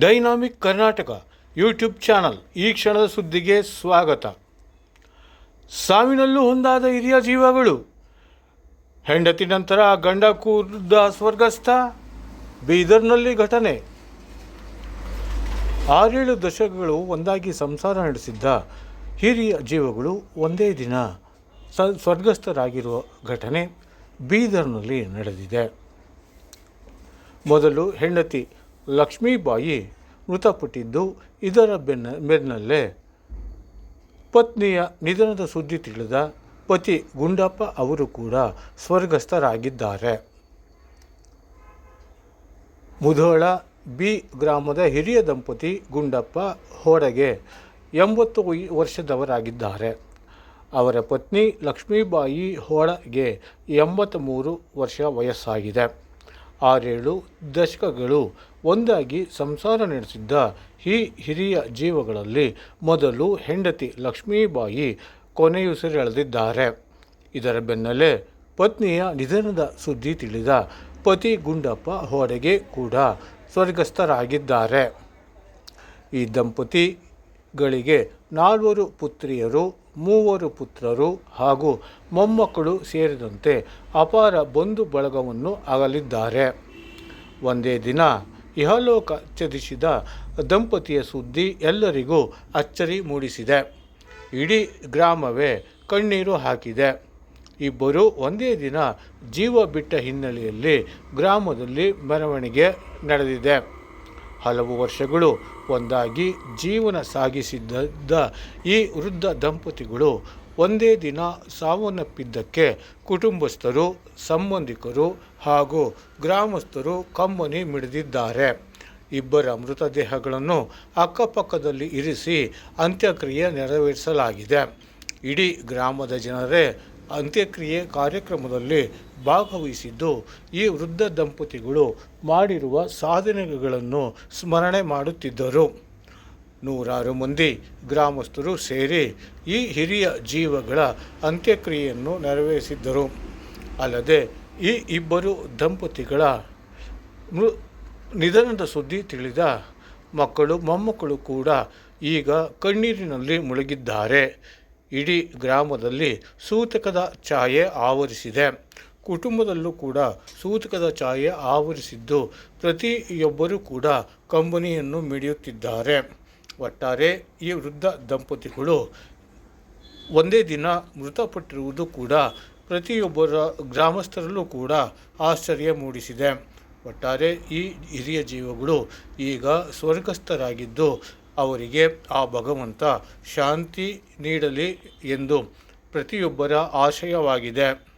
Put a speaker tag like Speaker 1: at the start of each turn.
Speaker 1: Dynamic Karnataka YouTube channel ಈ ಕ್ಷಣದ ಸುದ್ದಿಗೆ ಸ್ವಾಗತ. ಸಾವಿನಲ್ಲೂ ಹೊಂದಾದ ಹಿರಿಯ ಜೀವಗಳು. ಹೆಂಡತಿ ನಂತರ ಗಂಡ ಕೂದ ಸ್ವರ್ಗಸ್ಥ, ಬೀದರ್ನಲ್ಲಿ ಘಟನೆ. ಆರೇಳು ದಶಕಗಳು ಒಂದಾಗಿ ಸಂಸಾರ ನಡೆಸಿದ್ದ ಹಿರಿಯ ಜೀವಗಳು ಒಂದೇ ದಿನ ಸ್ವರ್ಗಸ್ಥರಾಗಿರುವ ಘಟನೆ ಬೀದರ್ನಲ್ಲಿ ನಡೆದಿದೆ. ಮೊದಲು ಹೆಂಡತಿ ಲಕ್ಷ್ಮೀಬಾಯಿ ಮೃತಪಟ್ಟಿದ್ದು ಇದರ ಬೆನ್ನ ಬೆನ್ನಲ್ಲೇ ಪತ್ನಿಯ ನಿಧನದ ಸುದ್ದಿ ತಿಳಿದ ಪತಿ ಗುಂಡಪ್ಪ ಅವರು ಕೂಡ ಸ್ವರ್ಗಸ್ಥರಾಗಿದ್ದಾರೆ. ಮುಧೋಳ ಬಿ ಗ್ರಾಮದ ಹಿರಿಯ ದಂಪತಿ ಗುಂಡಪ್ಪ ಹೊರಗೆ ಎಂಬತ್ತು ವರ್ಷದವರಾಗಿದ್ದಾರೆ. ಅವರ ಪತ್ನಿ ಲಕ್ಷ್ಮೀಬಾಯಿ ಹೋಳಗೆ ಎಂಬತ್ತ್ಮೂರು ವರ್ಷ ವಯಸ್ಸಾಗಿದೆ. ಆರೇಳು ದಶಕಗಳು ಒಂದಾಗಿ ಸಂಸಾರ ನಡೆಸಿದ್ದ ಈ ಹಿರಿಯ ಜೀವಗಳಲ್ಲಿ ಮೊದಲು ಹೆಂಡತಿ ಲಕ್ಷ್ಮೀಬಾಯಿ ಕೊನೆಯುಸಿರೆಳೆದಿದ್ದಾರೆ ಇದರ ಬೆನ್ನಲ್ಲೇ ಪತ್ನಿಯ ನಿಧನದ ಸುದ್ದಿ ತಿಳಿದ ಪತಿ ಗುಂಡಪ್ಪ ಹೊರಗೆ ಕೂಡ ಸ್ವರ್ಗಸ್ಥರಾಗಿದ್ದಾರೆ. ಈ ದಂಪತಿಗಳಿಗೆ ನಾಲ್ವರು ಪುತ್ರಿಯರು ಮೂವರು ಪುತ್ರರು ಹಾಗೂ ಮೊಮ್ಮಕ್ಕಳು ಸೇರಿದಂತೆ ಅಪಾರ ಬಂಧು ಬಳಗವನ್ನು ಅಗಲಿದ್ದಾರೆ. ಒಂದೇ ದಿನ ಇಹಲೋಕ ಚದಿಸಿದ ದಂಪತಿಯ ಸುದ್ದಿ ಎಲ್ಲರಿಗೂ ಅಚ್ಚರಿ ಮೂಡಿಸಿದೆ. ಇಡೀ ಗ್ರಾಮವೇ ಕಣ್ಣೀರು ಹಾಕಿದೆ. ಇಬ್ಬರು ಒಂದೇ ದಿನ ಜೀವ ಬಿಟ್ಟ ಹಿನ್ನೆಲೆಯಲ್ಲಿ ಗ್ರಾಮದಲ್ಲಿ ಮೆರವಣಿಗೆ ನಡೆದಿದೆ. ಹಲವು ವರ್ಷಗಳು ಒಂದಾಗಿ ಜೀವನ ಸಾಗಿಸಿದ್ದ ಈ ವೃದ್ಧ ದಂಪತಿಗಳು ಒಂದೇ ದಿನ ಸಾವನ್ನಪ್ಪಿದ್ದಕ್ಕೆ ಕುಟುಂಬಸ್ಥರು, ಸಂಬಂಧಿಕರು ಹಾಗೂ ಗ್ರಾಮಸ್ಥರು ಕಮ್ಮನಿ ಮಿಡಿದಿದ್ದಾರೆ. ಇಬ್ಬರ ಮೃತದೇಹಗಳನ್ನು ಅಕ್ಕಪಕ್ಕದಲ್ಲಿ ಇರಿಸಿ ಅಂತ್ಯಕ್ರಿಯೆ ನೆರವೇರಿಸಲಾಗಿದೆ. ಇಡೀ ಗ್ರಾಮದ ಜನರೇ ಅಂತ್ಯಕ್ರಿಯೆ ಕಾರ್ಯಕ್ರಮದಲ್ಲಿ ಭಾಗವಹಿಸಿದ್ದು, ಈ ವೃದ್ಧ ದಂಪತಿಗಳು ಮಾಡಿರುವ ಸಾಧನೆಗಳನ್ನು ಸ್ಮರಣೆ ಮಾಡುತ್ತಿದ್ದರು. ನೂರಾರು ಮಂದಿ ಗ್ರಾಮಸ್ಥರು ಸೇರಿ ಈ ಹಿರಿಯ ಜೀವಗಳ ಅಂತ್ಯಕ್ರಿಯೆಯನ್ನು ನೆರವೇರಿಸಿದ್ದರು. ಅಲ್ಲದೆ, ಈ ಇಬ್ಬರು ದಂಪತಿಗಳ ಮೃ, ನಿಧನದ ಸುದ್ದಿ ತಿಳಿದ ಮಕ್ಕಳು, ಮೊಮ್ಮಕ್ಕಳು ಕೂಡ ಈಗ ಕಣ್ಣೀರಿನಲ್ಲಿ ಮುಳುಗಿದ್ದಾರೆ. ಇಡೀ ಗ್ರಾಮದಲ್ಲಿ ಸೂತಕದ ಛಾಯೆ ಆವರಿಸಿದೆ. ಕುಟುಂಬದಲ್ಲೂ ಕೂಡ ಸೂತಕದ ಛಾಯೆ ಆವರಿಸಿದ್ದು ಪ್ರತಿಯೊಬ್ಬರೂ ಕೂಡ ಕಂಬನಿಯನ್ನು ಮಿಡಿಯುತ್ತಿದ್ದಾರೆ. ಒಟ್ಟಾರೆ ಈ ವೃದ್ಧ ದಂಪತಿಗಳು ಒಂದೇ ದಿನ ಮೃತಪಟ್ಟಿರುವುದು ಕೂಡ ಪ್ರತಿಯೊಬ್ಬರ ಗ್ರಾಮಸ್ಥರಲ್ಲೂ ಕೂಡ ಆಶ್ಚರ್ಯ ಮೂಡಿಸಿದೆ. ಒಟ್ಟಾರೆ ಈ ಹಿರಿಯ ಜೀವಗಳು ಈಗ ಸ್ವರ್ಗಸ್ಥರಾಗಿದ್ದು ಅವರಿಗೆ ಆ ಭಗವಂತ ಶಾಂತಿ ನೀಡಲಿ ಎಂದು ಪ್ರತಿಯೊಬ್ಬರ ಆಶಯವಾಗಿದೆ.